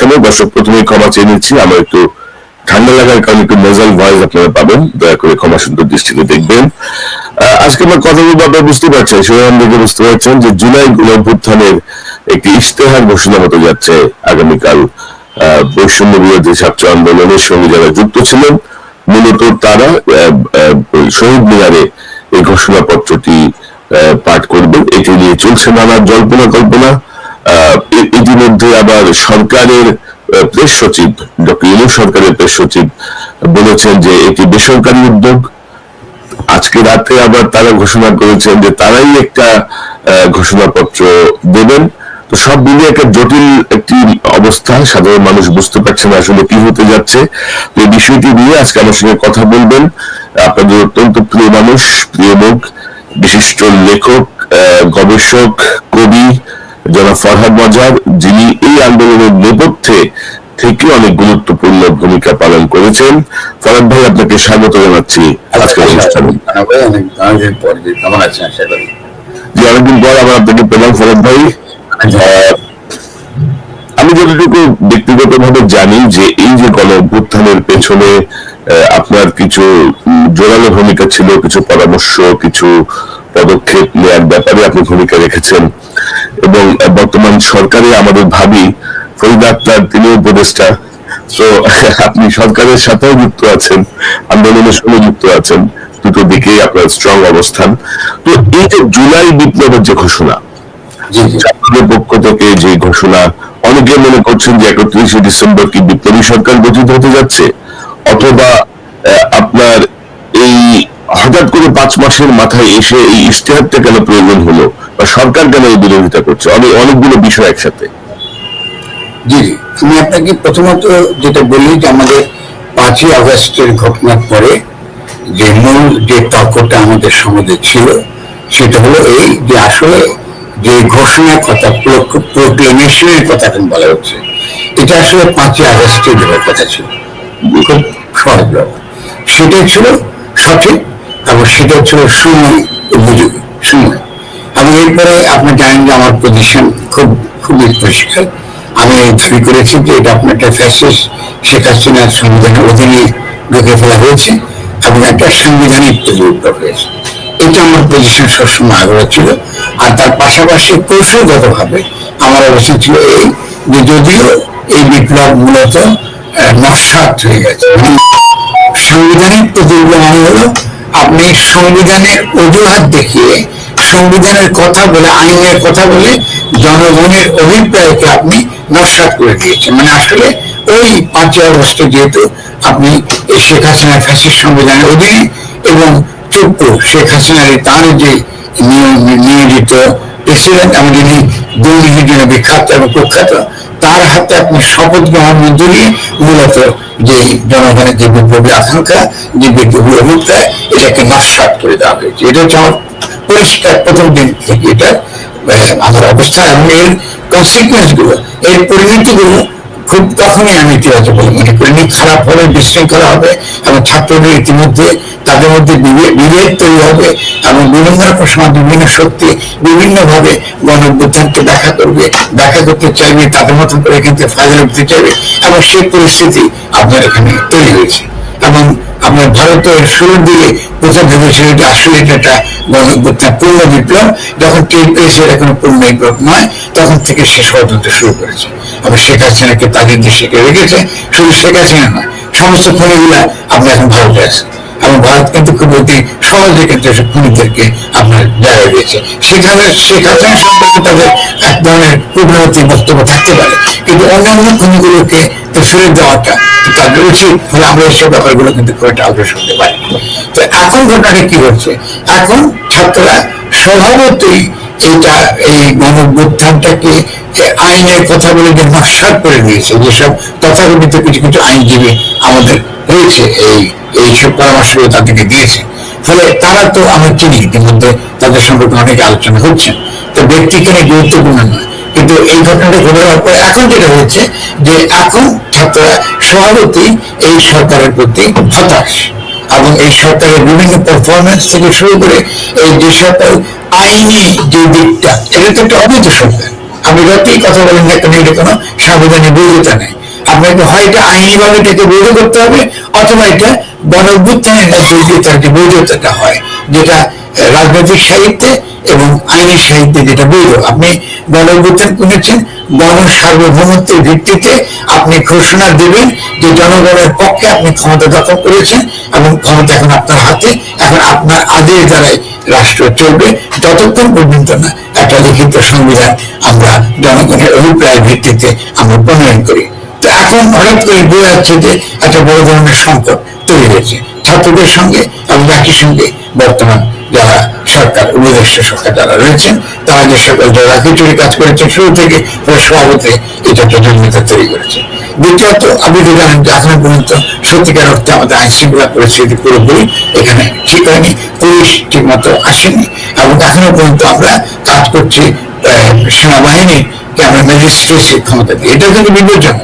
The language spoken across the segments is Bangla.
অনুষ্ঠানে দর্শক, প্রথমেই ক্ষমা চেয়ে নিচ্ছি। আমার একটু ঠান্ডা লাগার কারণে একটু নেজাল ভয়েস আপনারা পাবেন। দয়া করে ক্ষমা সুন্দর দৃষ্টিতে দেখবেন। আজকে আমার কথা বলব, আপনারা বুঝতে পারছেন, শিরোনাম দেখে বুঝতে পারছেন যে জুলাই গণ অভ্যুত্থানের একটি ইশতেহার ঘোষণা হতে যাচ্ছে আগামীকাল। বৈষম্য বিরোধী ছাত্র আন্দোলনের সঙ্গে যারা যুক্ত ছিলেন, মূলত তারা শহীদ মিনারে এই ঘোষণাপত্রটি পাঠ করবেন। এটি নিয়ে চলছে নানা জল্পনা কল্পনা ইতিমধ্যে আবার সরকারের প্রেস সচিব, ডক্টর ইউনুস সরকারের প্রেস সচিব বলেছেন যে এটি বেসরকারি উদ্যোগ। আজকে রাতে আবার তারা ঘোষণা করেছেন যে তারাই একটা ঘোষণাপত্র দেবেন। তো সব মিলিয়ে একটা জটিল একটি অবস্থা, সাধারণ মানুষ বুঝতে পারছে না আসলে কি হতে যাচ্ছে। এই বিষয়টি নিয়ে আজকে আমার সঙ্গে কথা বলবেন আপনাদের অত্যন্ত প্রিয় মানুষ, প্রিয় মুখ, বিশিষ্ট লেখক গবেষক, কবি জনাব ফরহাদ মজার যিনি এই আন্দোলনের নেপথ্যে থেকে অনেক গুরুত্বপূর্ণ ভূমিকা পালন করেছেন। ফরহাদ ভাই আপনাকে স্বাগত জানাচ্ছি আজকের অনুষ্ঠানে। অনেক অনেকদিন পর আবার আপনাকে পেলাম ফরহাদ ভাই। আমি যতটুকু ব্যক্তিগত ভাবে জানি যে এই যে গণ অভ্যুত্থানের পেছনে আপনার কিছু জোরালো ভূমিকা ছিল কিছু পরামর্শ কিছু পদক্ষেপ নেওয়ার ব্যাপারে আপনি ভূমিকা রেখেছেন। এবং বর্তমান সরকারে আমাদের ভাবি ফরিদা আক্তার তিনি উপদেষ্টা। তো আপনি সরকারের সাথেও যুক্ত আছেন আন্দোলনের সঙ্গে যুক্ত আছেন দুটো দিকেই আপনার স্ট্রং অবস্থান। তো এই যে জুলাই বিপ্লবের যে ঘোষণা ছাত্রদের পক্ষ থেকে যে ঘোষণা অনেকে মনে করছেন যে একত্রিশে ডিসেম্বর কি বিপ্লবী সরকার গঠিত হতে যাচ্ছে? অথবা আপনার এই হঠাৎ করে পাঁচ মাসের মাথায় এসে এই ইশতেহারটা কেন প্রয়োজন হলো? বা সরকার কেন এই বিরোধিতা করছে? অনেক অনেকগুলো বিষয় একসাথে। জি আমি আপনাকে প্রথমত যেটা বলি যে আমাদের পাঁচই আগস্টের ঘটনার পরে যে মূল যে তর্কটা আমাদের সমাজে ছিল, সেটা হলো এই যে আসলে যে ঘোষণার কথা প্রোক্লেমেশনের কথা এখন বলা হচ্ছে, এটা আসলে পাঁচই আগস্টের কথা ছিল। খুব সহজ সেটাই ছিল সঠিক এবং সেটা ছিল সময় উপযোগী এবং এরপরে আপনি জানেন যে আমার পজিশন খুব, খুবই পরিষ্কার আমি দাবি করেছি যে এটা আপনার একটা ফ্যাসিস শেখ হাসিনার সংবিধানের অধীনে ঢুকে ফেলা হয়েছে এবং একটা সাংবিধানিক বিপ্লব হয়েছে এটা আমার পজিশন সবসময় আগ্রহ ছিল। আর তার পাশাপাশি কৌশলগতভাবে আমার অবস্থা ছিল এই যে যদিও এই বিপ্লব মূলত নস্বাত হয়ে গেছে। মানে সাংবিধানিক প্রতিযোগিতা মানে হলো আপনি সংবিধানের অজুহাত দেখিয়ে সংবিধানের কথা বলে আইনের কথা বলে জনগণের অভিপ্রায়কে আপনি নস্বাত করে দিয়েছেন। মানে আসলে ওই পাঁচই আগস্টে যেহেতু আপনি শেখ হাসিনার ফ্যাসিস্ট সংবিধানের অধীনে এবং চুপ্পু শেখ হাসিনার তার যে নিয়- নিয়োজিত প্রেসিডেন্ট এবং যিনি দুর্নীতির জন্য বিখ্যাত এবং কুখ্যাত তার হাতে আপনি শপথ গ্রহণ মধ্য দিয়ে মূলত যে জনগণের যে বিপ্লবী আকাঙ্ক্ষা, যে বিপ্লবী অভিপ্রায় এটাকে নস্বাত করে দেওয়া হয়েছে। এটা হচ্ছে আমার পরিষ্কার প্রথম দিন থেকে এটা আমার অবস্থা এবং এর কনসিকুয়েন্সগুলো, এর পরিণতি গুলো খুব তখনই আমি ইতিবাচক বলে, মনে করিনি খারাপ হবে বিশৃঙ্খলা হবে এবং ছাত্রদের ইতিমধ্যে তাদের মধ্যে বিভেদ তৈরি হবে এবং বিভিন্ন রকম সময় বিভিন্ন শক্তি বিভিন্ন ভাবে গণ অভ্যুত্থানকে দেখা করবে দেখা করতে চাইবে, তাদের মতন করে থেকে ফায়দা উঠতে চাইবে এবং সেই পরিস্থিতি আপনার এখানে তৈরি হয়েছে। এবং আপনার ভারতের শুরুর দিকে প্রথম ভেবেছিল যে আসলে এটা একটা পূর্ণ বিপ্লব, যখন টের পেয়েছে এটা কোনো পূর্ণ বিপ্লব নয়, তখন থেকে সে ষড়যন্ত্র শুরু করেছে। আবার শেখ হাসিনাকে তাদের দেশে রেখেছে। শুধু শেখ হাসিনা নয়, সমস্ত খনিগুলা আপনি এখন ভারতে আছে। এবং ভারত কিন্তু খুব অতি সহজে কিন্তু এসব খুনিদেরকে আপনার জায়গা দিয়েছে। সেখানে শেখ হাসিনা সম্পর্কে তাদের এক ধরনের পূর্ণবর্তী বক্তব্য থাকতে পারে। কিন্তু অন্যান্য খুনিগুলোকে তো ফেরত দেওয়াটা তাদের উচিত। ফলে আমরা এইসব ব্যাপারগুলো কিন্তু খুব একটা অগ্রসর হতে পারি তো এখন ঘটনাটা কি হচ্ছে? এখন ছাত্ররা স্বভাবতই এটা এই গণভ্যুত্থানটাকে আইনের কথা বলে যে নস্বাত করে দিয়েছে যেসব তথাকথিত কিছু কিছু আইনজীবী আমাদের হয়েছে, এই এইসব পরামর্শগুলো তাদেরকে দিয়েছে। ফলে তারা তো আমরা চিনি ইতিমধ্যে তাদের সম্পর্কে অনেক আলোচনা হচ্ছে। তো ব্যক্তি কেন গুরুত্বপূর্ণ নয়। কিন্তু এই ঘটনাটা ঘটে যাওয়ার পর এখন যেটা হচ্ছে যে এখন ছাত্ররা স্বভাবতই এই সরকারের প্রতি হতাশ। এবং এই সরকারের বিভিন্ন পারফরমেন্স থেকে শুরু করে এই যে সকল আইনি যে দিকটা, এটা তো একটা অবৈধ সরকার আপনি যতই কথা বলেন না কেন এটা কোনো সাংবিধানিক বৈধতা নেই। আপনাকে হয় এটা আইনিভাবে এটাকে বৈধ করতে হবে, অথবা এটা গণ অভ্যুত্থানের মধ্যে দিয়ে তার যে বৈধতাটা হয়, যেটা রাজনৈতিক সাহিত্যে এবং আইনি সাহিত্যে যেটা বৈধ। আপনি গণ অভ্যুত্থান গণ সার্বভৌমত্বের ভিত্তিতে আপনি ঘোষণা দেবেন যে জনগণের পক্ষে আপনি ক্ষমতা দখল করেছেন এবং ক্ষমতা এখন আপনার হাতে, এখন আপনার আদেশ দ্বারাই রাষ্ট্র চলবে। যতক্ষণ পর্যন্ত না একটা লিখিত সংবিধান আমরা জনগণের অভিপ্রায়ের ভিত্তিতে আমরা প্রণয়ন করি। তো এখন হঠাৎ করে বোঝা যাচ্ছে যে একটা বড় ধরনের সংকট তৈরি হয়েছে। ছাত্রদের সঙ্গে এবং একই সঙ্গে বর্তমান যারা সরকার উপদেষ্টা সরকার যারা রয়েছেন তারা যে সকল যারা কাজ করেছেন শুরু থেকে পুরো সভাপতি এটা জন্মিতা তৈরি করেছে। দ্বিতীয়ত আপনি তো জানেন যে এখনও পর্যন্ত সত্যিকার অর্থে আমাদের আইন শৃঙ্খলা পরিস্থিতি পুরোপুরি এখানে ঠিক হয়নি পুলিশ ঠিক মতো আসেনি এবং এখনও পর্যন্ত আমরা কাজ করছি আহ, সেনাবাহিনীকে আমরা ম্যাজিস্ট্রেসি ক্ষমতা দিই এটা কিন্তু বিপজ্জনক।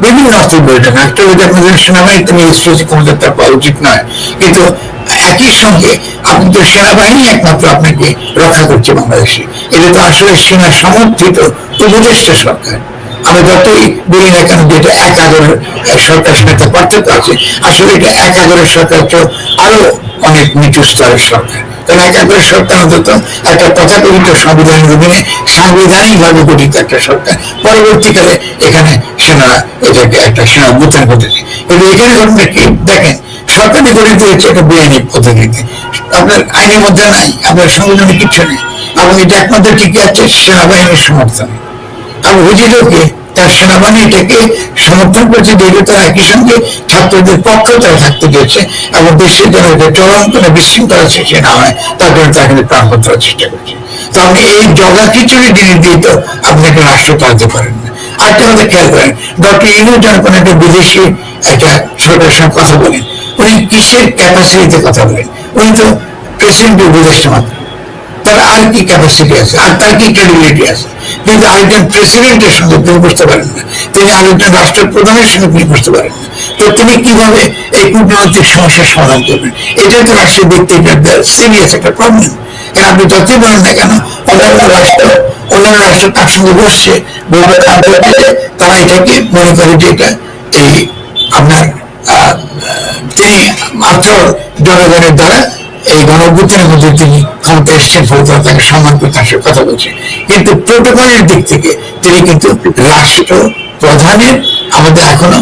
বিভিন্ন অর্থে বইটান একটা যদি আপনাদের সেনাবাহিনীতে ম্যাজিস্ট্রেসি ক্ষমতা তার পাওয়া উচিত নয়। কিন্তু একই সঙ্গে আপনি তো সেনাবাহিনী একমাত্র আপনাকে রক্ষা করছে বাংলাদেশে। এটা তো আসলে সেনা সমর্থিত উপদেষ্টা সরকার। আমি যতই বলি না কেন যে এটা এক আগরের সরকার সাথে পার্থক্য আছে, আসলে এটা এক আগরের সরকার তো আরও অনেক নিচু স্তরের সরকার। কারণ সরকার অন্তত একটা তথাকথিত সংবিধানের অধীনে সাংবিধানিক ভাবে গঠিত একটা সরকার। পরবর্তীকালে এখানে সেনা, এটাকে একটা সেনা অভ্যুত্থান ঘটেছে কিন্তু এখানে ঘটনা কি দেখেন, সরকারি গঠিত হয়েছে একটা বেআইনি পদ্ধতিতে। আপনার আইনের মধ্যে নাই, আপনার সংবিধানে কিছু নেই। এবং এটা একমাত্র টিকে আছে সেনাবাহিনীর সমর্থনে। আর হুজিরকে তার সেনাবাহিনীটাকে সমর্থন করেছে, যেহেতু তারা একই সঙ্গে ছাত্রদের পক্ষ তারা থাকতে দিয়েছে। এবং দেশের জন্য চরম কোনো বিশৃঙ্খলা সৃষ্টি না হয়, তার জন্য তারা কিন্তু প্রাণপণ চেষ্টা করছে। তো আপনি এই জগা খিচুড়ি জিনিস দিয়ে তো আপনি একটা রাষ্ট্র চালাতে পারেন না আরেকটা কথা খেয়াল করেন, ডক্টর ইনু যখন কোনো একটা বিদেশি একটা সরকারের সঙ্গে কথা বলেন, উনি কিসের ক্যাপাসিটিতে কথা বলেন? উনি তো প্রেসিডেন্টের উপদেষ্টা মাত্র তার আর কি ক্যাপাসিটি আছে আর তার কি ক্রেডিবিলিটি আছে। কিন্তু আরেকজন প্রেসিডেন্টের সঙ্গে তিনি বসতে পারেন না, তিনি আরেকজন রাষ্ট্রপ্রধানের সঙ্গে তিনি বসতে পারেন না। তো তিনি কীভাবে এই কূটনৈতিক সমস্যার সমাধান করবেন? এটা তো রাষ্ট্রের দিক থেকে সিরিয়াস একটা প্রবলেম আপনি যতই বলেন না কেন, অন্যান্য রাষ্ট্র অন্যান্য রাষ্ট্র তার সঙ্গে বসছে, বলবে তারা এটাকে মনে করে যে এটা এই আপনার তিনি মাত্র জনগণের দ্বারা এই গণঅভ্যুত্থানের মধ্যে তিনি ক্ষমতা এসছেন ফলে তারা তাকে সম্মান করে তার সাথে কথা বলছে কিন্তু প্রোটোকলের দিক থেকে তিনি কিন্তু রাষ্ট্র প্রধানের আমাদের এখনও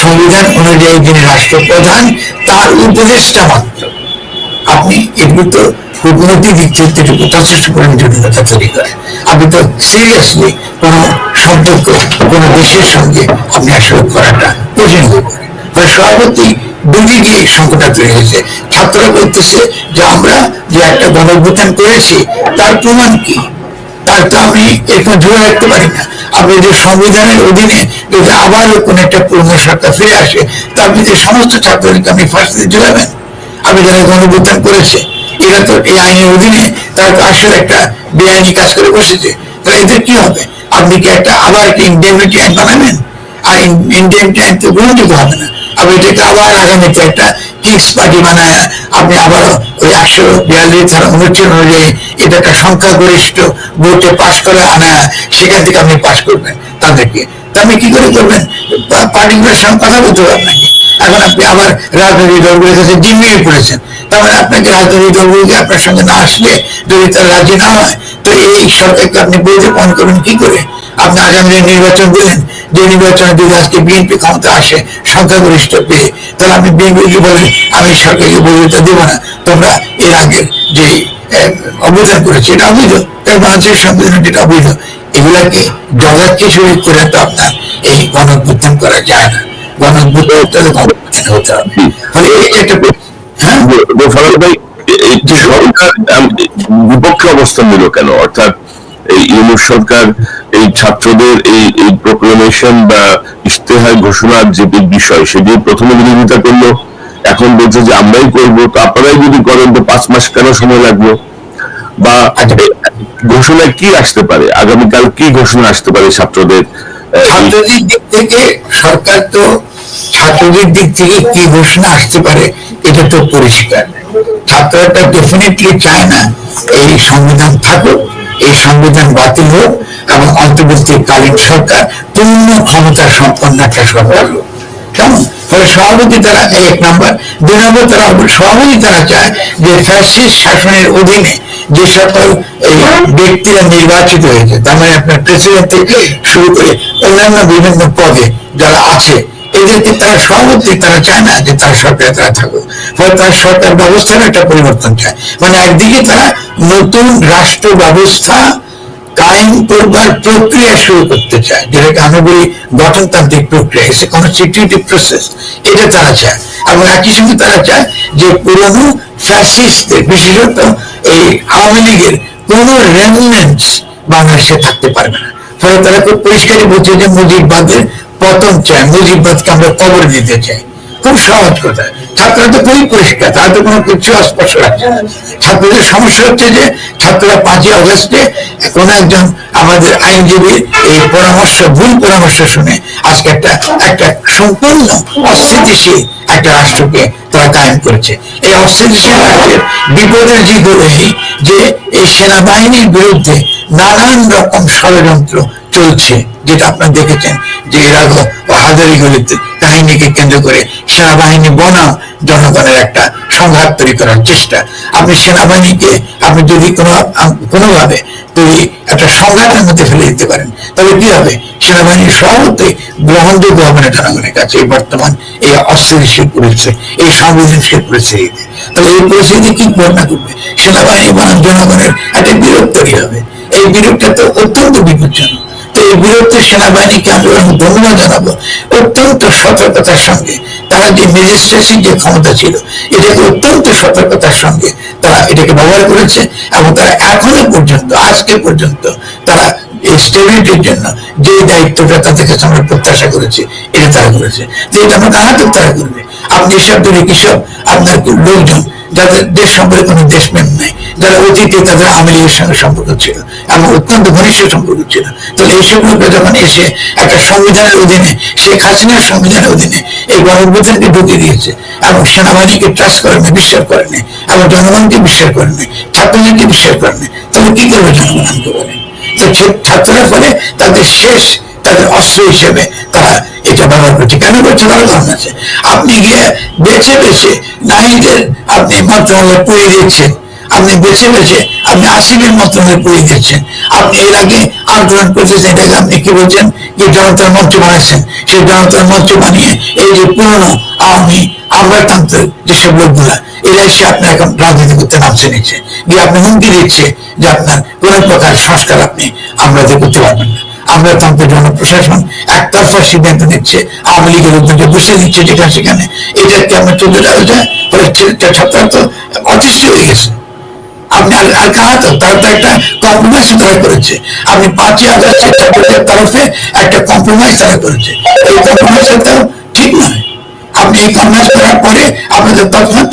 সংবিধান অনুযায়ী যিনি রাষ্ট্রপ্রধান, তার উপদেষ্টা মাত্র। আপনি এগুলো তো কূটনৈতিক দিক থেকে যথেষ্ট পরিমাণ জটিলতা তৈরি করে। আপনি তো সিরিয়াসলি কোনো সম্পর্ক কোনো দেশের সঙ্গে আপনি আসলে করাটা কঠিন হয়ে পড়ে। সভাপতি এই সংকটটা তৈরি হয়েছে। ছাত্ররা বলতেছে যে আমরা যে একটা গণঅভ্যুত্থান করেছি, তার প্রমাণ কি? তার তো আমি এরকম ধরে রাখতে পারি না। আপনি যে সংবিধানের অধীনে যদি আবারও কোন একটা পূর্ণ সরকার ফিরে আসে তা আপনি যে সমস্ত ছাত্রদেরকে আপনি ফাঁসিতে ঝুলাবেন? আমি যারা গণভুত্থান করেছে, এরা তো এই আইনের অধীনে তারা তো আসলে একটা বেআইনি কাজ করে বসেছে। তাহলে এদের কি হবে? আপনি কি একটা আবার একটা ইন্ডিয়ামিটি আইন বানাবেন? আর ইন্ডিয়ামিটি আইন তো গ্রহণযোগ্য হবে না। আপনি এটাকে আবার আগামীতে একটা কিংস পার্টি বানায় আপনি আবার ওই একশো বিয়াল্লিশ ধারা অনুচ্ছেদ অনুযায়ী এটা একটা সংখ্যাগরিষ্ঠ ভোটে পাশ করে আনা সেখান থেকে আপনি পাশ করবেন। তাদেরকে। আপনি কি করে করবেন? পার্টিগুলোর সঙ্গে কথা বলতে হবে আপনাকে এখন আপনি আবার রাজনৈতিক দলগুলোর কাছে জিম্মিয়ে পড়েছেন। তার মানে আপনাকে রাজনৈতিক দলগুলোকে আপনার সঙ্গে না আসলে যদি তার রাজি না হয়, তো এই সরকারকে আপনি বলতে পান করবেন কি করে? আপনি আগামী নির্বাচন দিলেন যে নির্বাচনে যদি আজকে বিএনপি ক্ষমতা আসে, সংখ্যাগরিষ্ঠ পেয়ে, তাহলে আপনি বিএনপিকে বলেন আমি সরকারকে বৈধতা দেবো না। তোমরা এর আগের যে অবদান করেছে, এটা অবৈধ। তাই বাংলাদেশের সংবিধান যেটা অবৈধ। এগুলাকে জগৎ কিছুই করে তো আপনার এই গণঅভ্যুত্থান করা যায় না। একটা হ্যাঁ? বিপক্ষে অবস্থান নিল কেন? অর্থাৎ এই ইউনুস সরকার এই ছাত্রদের এই এই প্রোক্লেমেশন বা ইশতেহার ঘোষণার যে বিষয় সেটি প্রথমে বিরোধিতা করল। এখন বলছে যে আমরাই করব তো আপনারাই যদি করেন তো পাঁচ মাস কেন সময় লাগল বা এই ঘোষণায় কি আসতে পারে? আগামীকাল কি ঘোষণা আসতে পারে ছাত্রদের ছাত্রদের দিক থেকে সরকার তো ছাত্রদের দিক থেকে কি ঘোষণা আসতে পারে এটা তো পরিষ্কার। ছাত্ররা ডেফিনেটলি চায় না এই সংবিধান থাকুক। এই সংবিধান বাতিল হোক এবং অন্তর্বর্তীকালীন সরকার পূর্ণ ক্ষমতা সম্পন্ন একটা সরকার হোক। কেমন ফলে সভাপতি তারা এক নম্বর দুই নম্বর তারা সভাপতি তারা চায় যে ফ্যাসিস শাসনের অধীনে যে সকল এই ব্যক্তিরা নির্বাচিত হয়েছে, তার মানে আপনার প্রেসিডেন্ট থেকে শুরু করে অন্যান্য বিভিন্ন পদে যারা আছে এদেরকে তারা সভাপতি, তারা চায় না যে তার সরকারে তারা থাকুক। ফলে তার সরকার ব্যবস্থার একটা পরিবর্তন চায়। মানে একদিকে তারা নতুন রাষ্ট্র ব্যবস্থা কায়েম করবার প্রক্রিয়া শুরু করতে চায়। যেটাকে আমি বলি গঠনতান্ত্রিক প্রক্রিয়া। এসে কনস্টিটিউটিভ প্রসেস এটা তারা চায়। এবং একই সঙ্গে তারা চায় যে পুরনো ফ্যাসিস্টদের বিশেষত এই আওয়ামী লীগের কোন রেমিনেন্টস বাংলাদেশে থাকতে পারবে না। ফলে তারা খুব পরিষ্কারই বলছে যে মুজিববাদের পতন চায় মুজিববাদকে আমরা কবর দিতে চাই। খুব সহজ কথা। ছাত্ররা তো খুবই পরিষ্কার, তারা তো কোনো কিছু অস্পষ্ট রাখছে ছাত্রদের সমস্যা হচ্ছে যে ছাত্ররা পাঁচই অগস্টে কোন একজন আমাদের আইনজীবীর এই পরামর্শ, ভুল পরামর্শ শুনে আজকে একটা একটা সম্পূর্ণ অস্থিতিশীল একটা রাষ্ট্রকে তারা কায়েম করেছে। এই অস্থিতিশীল রাষ্ট্রের বিপদের এই যে এই সেনাবাহিনীর বিরুদ্ধে নানান রকম ষড়যন্ত্র চলছে, যেটা আপনারা দেখেছেন যে এর আগে হাজারিগুলিতে কাহিনীকে কেন্দ্র করে সেনাবাহিনী বনাম জনগণের একটা সংঘাত তৈরি করার চেষ্টা। আপনি সেনাবাহিনীকে, আপনি যদি কোনো কোনোভাবে তৈরি একটা সংঘাতের মধ্যে ফেলে দিতে পারেন তবে কি হবে? সেনাবাহিনীর সভাপতি গ্রহণযোগ্য হবে না জনগণের কাছে। এই বর্তমান এই অস্থিতিশীল পরিস্থিতি, এই সংবেদনশীল পরিস্থিতিতে। তাহলে এই পরিস্থিতি কি ঘটনা করবে সেনাবাহিনী বনাম জনগণের একটা বিরোধ তৈরি হবে। এই বিরোধটা তো অত্যন্ত বিপজ্জনক। এই বিরুদ্ধে সেনাবাহিনীকে ধন্যবাদ জানাব। অত্যন্ত সতর্কতার সঙ্গে তারা যে ম্যাজিস্ট্রেসির যে ক্ষমতা ছিল, এটাকে অত্যন্ত সতর্কতার সঙ্গে তারা এটাকে ব্যবহার করেছে এবং তারা এখনও পর্যন্ত, আজকে পর্যন্ত তারা এই স্টেবিলিটির জন্য যে দায়িত্বটা আমরা প্রত্যাশা করেছি, এটা তারা করেছে। তো এটা তারা করবে। আপনি ধরে কিসব আপনার লোকজন যাদের দেশ সম্পর্কে কোনো দেশপ্রেম নাই, যারা অতীতে তাদের আওয়ামী সঙ্গে সম্পর্ক ছিল এবং অত্যন্ত ঘনিষ্ঠ সম্পর্ক ছিল। তো এইসব লোকরা যখন এসে একটা সংবিধানের অধীনে, শেখ হাসিনার সংবিধানের অধীনে এই গণঅভ্যুত্থানকে ঢুকিয়ে দিয়েছে এবং সেনাবাহিনীকে ট্রাস্ট করেনি, বিশ্বাস করেনি এবং জনগণকে বিশ্বাস করেনি, ছাত্রলীগকে বিশ্বাস করেনি, তাহলে কি করবে জনগণ আমাকে বলে ছাত্ররা ফলে তাদের শেষ তাদের অস্ত্র হিসেবে তারা এটা ব্যবহার করছে। কেন করছে? তার কারণ আছে। আপনি গিয়ে বেছে বেছে নারীদের আপনি মন্ত্রণালয়ে পড়িয়ে দিচ্ছেন। আপনি বেছে বেছে আপনি আসিফের মন্ত্রণালয়ে পড়িয়ে দিচ্ছেন। আপনি এর আগে আন্দোলন করতেছেন এটাকে আপনি কি বলছেন? যে জনতার মঞ্চ বানাইছেন। সেই জনতার মঞ্চ বানিয়ে এই যে পুরনো আওয়ামী আমলাতান্ত্রিক যেসব লোকগুলা, এরা এসে আপনি এখন রাজনীতি করতে নামছে নিচ্ছে গিয়ে আপনি হুমকি দিচ্ছে যে আপনার কোন প্রকার সংস্কার আপনি আমলাতে করতে পারবেন না। আমলাতন্ত্রের জন্য প্রশাসন একতরফা সিদ্ধান্ত নিচ্ছে, আওয়ামী লীগের লোকজনকে বসে দিচ্ছে যেখানে সেখানে। এটাকে আমরা চলে যাওয়া যায় ফলে ছাত্ররা তো অতিষ্ঠ হয়ে গেছে। আপনি আর কারা তো? তারা তো একটা কম্প্রোমাইজ তারা করেছে। আপনি পাঁচই আগস্টের তরফে একটা কম্প্রোমাইজ তারা করেছে। এই কম্প্রোমাইজ ঠিক নয় আপনি এই কম্প্রোমাইজ করার পরে আপনাদের তৎক্ষণাৎ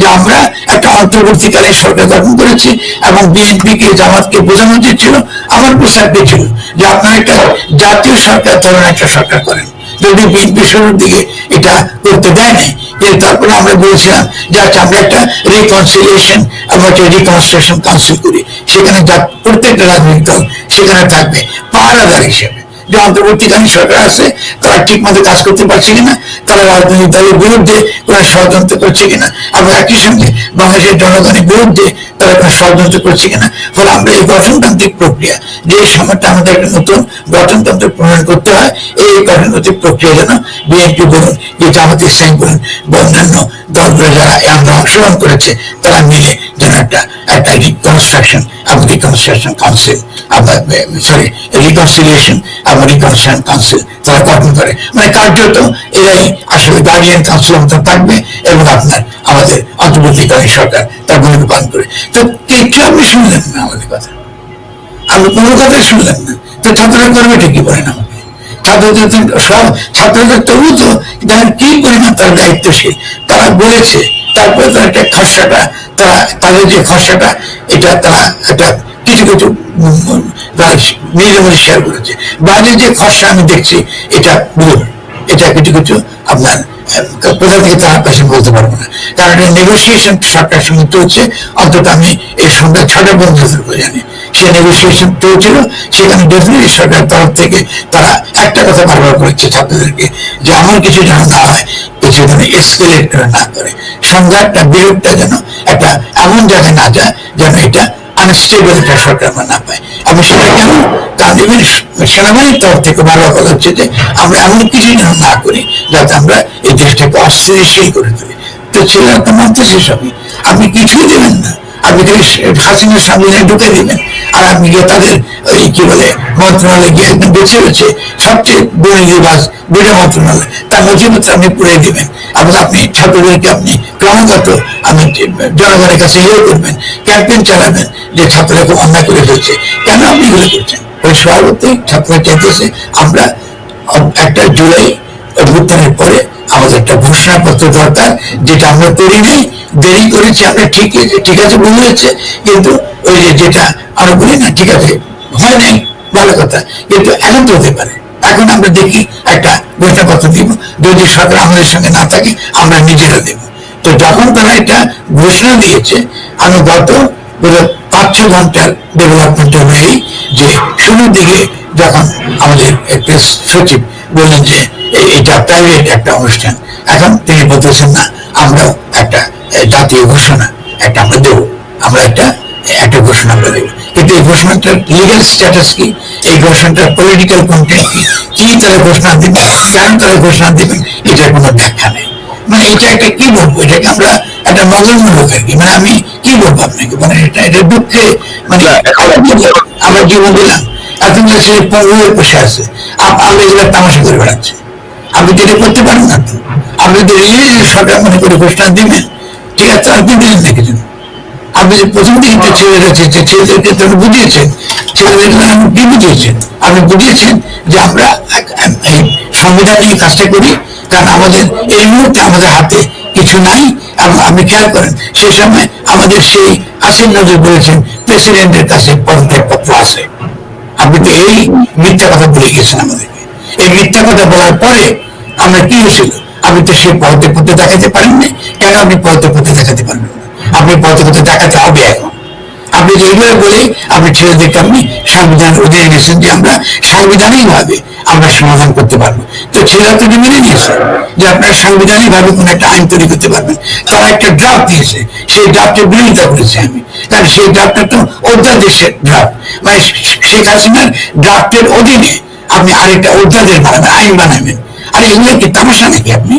যে আমরা একটা সরকার গঠন করেছি এবং বিএনপি কে জামাতকে বোঝানো উচিত আমার যে আপনারা একটা জাতীয় সরকার একটা সরকার করেন। যদি বিএনপি শুরুর দিকে এটা করতে দেয় নাই তারপরে আমরা বলেছিলাম যে আচ্ছা আমরা একটা রিকনসিলিয়েশন আমরা একটা কাউন্সিল করি। সেখানে যা প্রত্যেকটা রাজনৈতিক দল সেখানে থাকবে, পাহারাদার হিসেবে। যে অন্তর্বর্তীকালীন সরকার আছে, তারা ঠিক মতো কাজ করতে পারছে কিনা, তারা রাজনৈতিক দলের বিরুদ্ধে কোনো ষড়যন্ত্র করছে কিনা এবং একই সঙ্গে বাংলাদেশের জনগণের বিরুদ্ধে তারা কোনো ষড়যন্ত্র করছে কিনা, ফলে আমরা এই গঠনতান্ত্রিক প্রক্রিয়া, যে এই সময়টা আমাদের একটা নতুন গঠনতন্ত্র প্রণয়ন করতে হয়, এই গঠনতান্ত্রিক প্রক্রিয়া যেন বিএনপি বলুন, যে জামাত ইসলাম বলুন, বা অন্যান্য দলগুলো যারা আমরা অংশগ্রহণ করেছে, তারা মিলে যেন একটা একটা রিকনস্ট্রাকশন এবং রিকনস্ট্রাকশন কাউন্সিল সরি রিকনসিলিয়েশন এবং রিকনস্ট্রাকশন কাউন্সিল তারা গঠন করে মানে কার্যত এরাই আসলে গার্ডিয়ান কাউন্সিলের মতো থাকবে এবং আপনার আমাদের অন্তর্বর্তীকালীন সরকার, তার ভূমিকা পালন করে। তো কিচ্ছু আপনি শুনলেন না আমাদের কথা? আপনি কোনো কথাই শুনলেন না। তো ছাত্ররা করবে ঠিকই বলেন আমাকে? ছাত্রদের সব ছাত্রদের তবু তো দেখেন কি পরিমাণ তারা দায়িত্বশীল? তারা বলেছে, তারপরে তারা একটা খসড়াটা, তারা তাদের যে খসড়াটা, এটা তারা একটা কিছু কিছু তারা মধ্যে শেয়ার করেছে। বাইরে যে খসড়া আমি দেখছি, এটা ভুল। এটা কিছু কিছু আপনার কোথা তারা পেশেন্ট বলতে পারব না। কারণ নেগোসিয়েশন সরকার সঙ্গে চলছে, অন্তত আমি এই সন্ধ্যা ছটা পর্যন্ত জানি। সেই নেগোসিয়েশন চলছিল, সেখানে ডেফিনেটলি সরকার তরফ থেকে তারা একটা কথা বারবার করেছে ছাত্রদেরকে, যে এমন কিছু যেন না হয়, কিছু যেন এসকেলেট না করে। সংঘাতটা, বিরোধটা যেন একটা এমন জায়গায় না যায়, যেন এটা আনস্টেবল একটা সরকার না পাই। আমি সেটা কেন ইভেন সেনাবাহিনীর তরফ থেকে কথা হচ্ছে যে আমরা এমন কিছু না করি যাতে আমরা এই দেশটাকে অস্থিতিশীল করে তুলি। তো তো আপনি কিছুই দেবেন না। আপনি হাসিনার সামনে ঢুকে দিবেন, আর আপনি গিয়ে তাদের ওই কি বলে গিয়ে একদম বেছে বেছে সবচেয়ে দুর্নীতিবাজ দুইটা মন্ত্রণালয়, তার নথিপত্র আপনি এবং আপনি ছাত্রদেরকে আপনি ক্রমাগত জনগণের কাছে ইয়ে করবেন, ক্যাম্পেইন চালাবেন যে ছাত্ররা খুব অন্যায় করে ফেলছে। কেন আপনি এগুলো করছেন? ওই সভাপতি ছাত্ররা চাইতেছে, আমরা একটা জুলাই অভ্যুত্থানের পরে আমাদের একটা ঘোষণাপত্র দরকার, যেটা আমরা করি নাই, দেরি করেছি, আমরা ঠিক ঠিক আছে, ভুল হয়েছে, কিন্তু ওই যে যেটা আমরা বলি না, ঠিক আছে, হয় নাই, ভালো কথা, কিন্তু এখন তো হতে পারে। এখন আমরা দেখি, একটা ঘোষণাপত্র দিব, যদি সরকার আমাদের সঙ্গে না থাকে, আমরা নিজেরা দেব। তো যখন তারা এটা ঘোষণা দিয়েছে, আমি গত ঘণ্টার ডেভেলপমেন্ট হয়েই যে শুরুর দিকে যখন আমাদের প্রেস সচিব বললেন যে এটা প্রাইভেট একটা অনুষ্ঠান। এখন তিনি বলতেছেন না একটা জাতীয় ঘোষণা, একটা আমরা দেবো। আমরা একটা একটা ঘোষণা আমরা দেবো। কিন্তু এই ঘোষণাটার লিগাল স্ট্যাটাস কি? এই ঘোষণাটার পলিটিক্যাল কন্টেন্ট কি? কি তারা ঘোষণা দিবেন? কেন তারা ঘোষণা দিবেন? এটার কোনো ব্যাখ্যা নেই। মানে এটা একটা কি বলব? এটাকে আমরা একটা নজরমূলক আর কি। মানে আমি কি বলব আপনাকে? মানে এটা এটা দুঃখে মানে আমরা জীবন দিলাম। এতগুলো ছেলে পঙ্গু হয়ে বসে আছে আপ- আমরা এগুলো তামাশা করে বেড়াচ্ছি। আপনি যেটা করতে পারেন না তো। আপনি রিলিজিয়াস সরকার মনে করে ঘোষণা দিবেন? ঠিক আছে আপনি দিলেন না কিছু আপনি যে প্রথম দিকে যে ছেলেরা চেয়েছে ছেলেদেরকে তো আপনি বুঝিয়েছেন ছেলেদেরকে আপনি কি বুঝিয়েছেন? আপনি বুঝিয়েছেন যে আমরা সংবিধান নিয়ে কাজটা করি কারণ আমাদের এই মুহূর্তে আমাদের হাতে কিছু নাই এবং আপনি খেয়াল করেন, সেই সময় আমাদের সেই আসিন নজর বলেছেন, প্রেসিডেন্টের কাছে পদত্যাগপত্র আছে। আপনি তো এই মিথ্যা কথা বলে গেছেন আমাদেরকে। এই মিথ্যা কথা বলার পরে আমরা কি হয়েছিল? আপনি তো সেই পদে পথে দেখাতে পারেননি কেন আপনি পদে পথে দেখাতে পারবেন আপনি পদে পথে দেখাতে হবে এখন। আপনি যে এইভাবে বলে, আপনি ছেলেদেরকে আপনি সংবিধানের অধীনে গেছেন যে আমরা সাংবিধানিক ভাবে আমরা সমাধান করতে পারব। তো ছেলেরা তো মেনে নিয়েছে যে আপনারা সাংবিধানিক ভাবে কোন একটা আইন তৈরি করতে পারবেন। তারা একটা ড্রাফট দিয়েছে, সেই ড্রাফটের বিরোধিতা করেছি আমি। কারণ সেই ড্রাফটটা তো অধ্যাদেশের ড্রাফট মানে শেখ হাসিনার ড্রাফটের অধীনে আপনি আরেকটা অধ্যাদেশ বানাবেন, আইন বানাবেন। আর এগুলো কি তামাশা নাকি আপনি?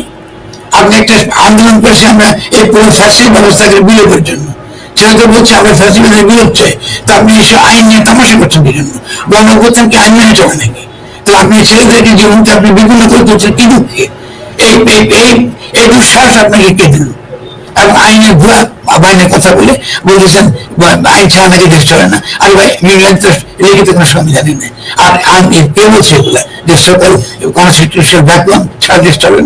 আপনি একটা আন্দোলন করেছি আমরা এই পুরো ফ্যাসিল ব্যবস্থাকে বিলোপের জন্য। ছেলেদের বলছে, আমরা বিলোপ চাই তা আপনি এসে আইন নিয়ে তামাশা করছেন কি জন্য? গণঅভ্যুত্থান কি আইন মেনে চলে নাকি? তো আপনি ছেলেদেরকে জীবনকে আপনি বিভিন্ন করে তুলছেন কি দুঃখে? এই এই এই দুঃসাহস আপনাকে কে দিল? এবং আইনের ভুয়া বাইনের কথা বলে বলতেছেন আইন ছাড়া নাকি দেশ চলে না। আর ভাই ইংল্যান্ড লিখিত কোনো সংবিধানই নেই। আর আইন কে বলছে এগুলা? যে সকল কনস্টিটিউশন ব্যাকগ্রাউন্ড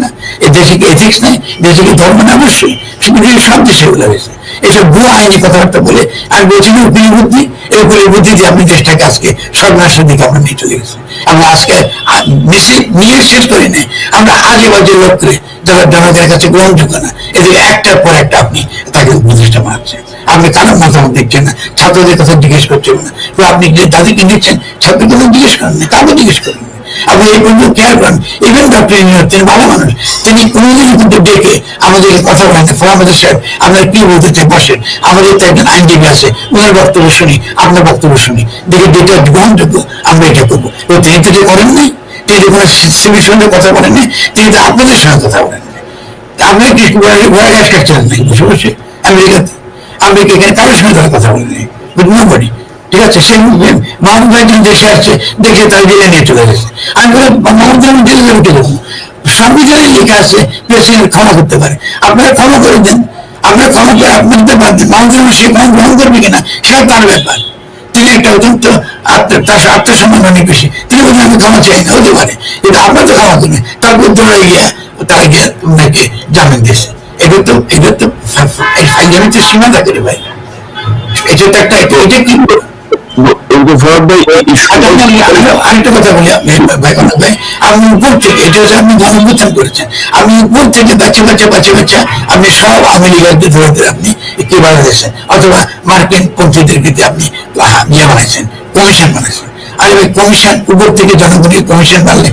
না। এই দেশে কি এথিক্স নেই? দেশে কি ধর্ম না অবশ্যই। এগুলো হয়েছে। এসব আইনি কথাবার্তা বলে আমি বলছি বুদ্ধি এই বুদ্ধি দিয়ে আপনি দেশটাকে আজকে সর্বনাশের দিকে আমরা নিয়ে চলে গেছি। আমরা আজকে নিয়ে শেষ করি নাই। আমরা বাজে লোক করে যারা জনগণের কাছে গ্রহণযোগ্য না, এদের একটার পর একটা আপনি তাকে উপদেষ্টা মারছেন আপনি কারও মতামত দেখছেন না। ছাত্রদের কথা জিজ্ঞেস করছেন না। আপনি যে তাদেরকে দিচ্ছেন ছাত্রদের জিজ্ঞেস করেন না। কাউকে জিজ্ঞেস করেন না। আপনি এই পর্যন্ত খেয়াল করেন ইভেন ডক্টর ইঞ্জিনিয়ার তিনি ভালো মানুষ, তিনি কোনোদিন কিন্তু ডেকে আমাদেরকে কথা বলেন ফরামাদের সাহেব আপনারা কি বলতে চাই বসেন, আমাদের তো একজন আইনজীবী আছে, ওনার বক্তব্য শুনি, আপনার বক্তব্য শুনি। দেখি যেটা গ্রহণযোগ্য, আমরা এটা করব। তো তিনি তো করেন নাই, তিনি তো কোনো সিভির সঙ্গে কথা বলেন নাই, তিনি তো আপনাদের সঙ্গে কথা বলেন নাই। আপনি কি ঘোড়া গাছ কাটছিলেন নাকি? বসে বসে। আমেরিকাতে। আমেরিকা এখানে কারোর সঙ্গে কথা বলেন নাই। নোবডি ঠিক আছে সে মোহাম্মদ ভাই যখন দেশে আসছে, দেখে তারা জেলে নিয়ে চলে গেছে। আমি বলে মোহাম্মদ ভাই জেলে যাবে কে দেখুন সংবিধানে লেখা আছে, প্রেসিডেন্ট ক্ষমা করতে পারে। আপনারা ক্ষমা করে দেন। আপনারা ক্ষমা করে, আপনাদের মোহাম্মদ সে ক্ষমা গ্রহণ করবে কিনা, সেটা তার ব্যাপার। তিনি একটা অত্যন্ত আত্মসম্মান অনেক বেশি তিনি বলেন আমি ক্ষমা চাই না। হতে পারে। কিন্তু আপনার তো ক্ষমা করবেন তারপর দৌড়ে গিয়া তারা গিয়ে ওনাকে জামিন দিয়েছে। এটা তো এটা তো ফাইজামিতে সীমা থাকে রে ভাই। এটা তো একটা এটা এটা কি কিন্তু আরেকটা- কথা বলি ভাই কনক ভাই আপনি উপর থেকে এটা হচ্ছে আপনি করেছেন। আপনি উপর থেকে বাচ্চা বাচ্চা বাচ্চা বাচ্চা আপনি সব আমেরিকাতে ধরে ধরে আপনি কি বানিয়েছেন অথবা মার্কিন পন্থীদের প্রতি আপনি ইয়ে বানাইছেন কমিশন বানাইছেন। আর ভাই কমিশন উপর থেকে জনগণের কমিশন বানলে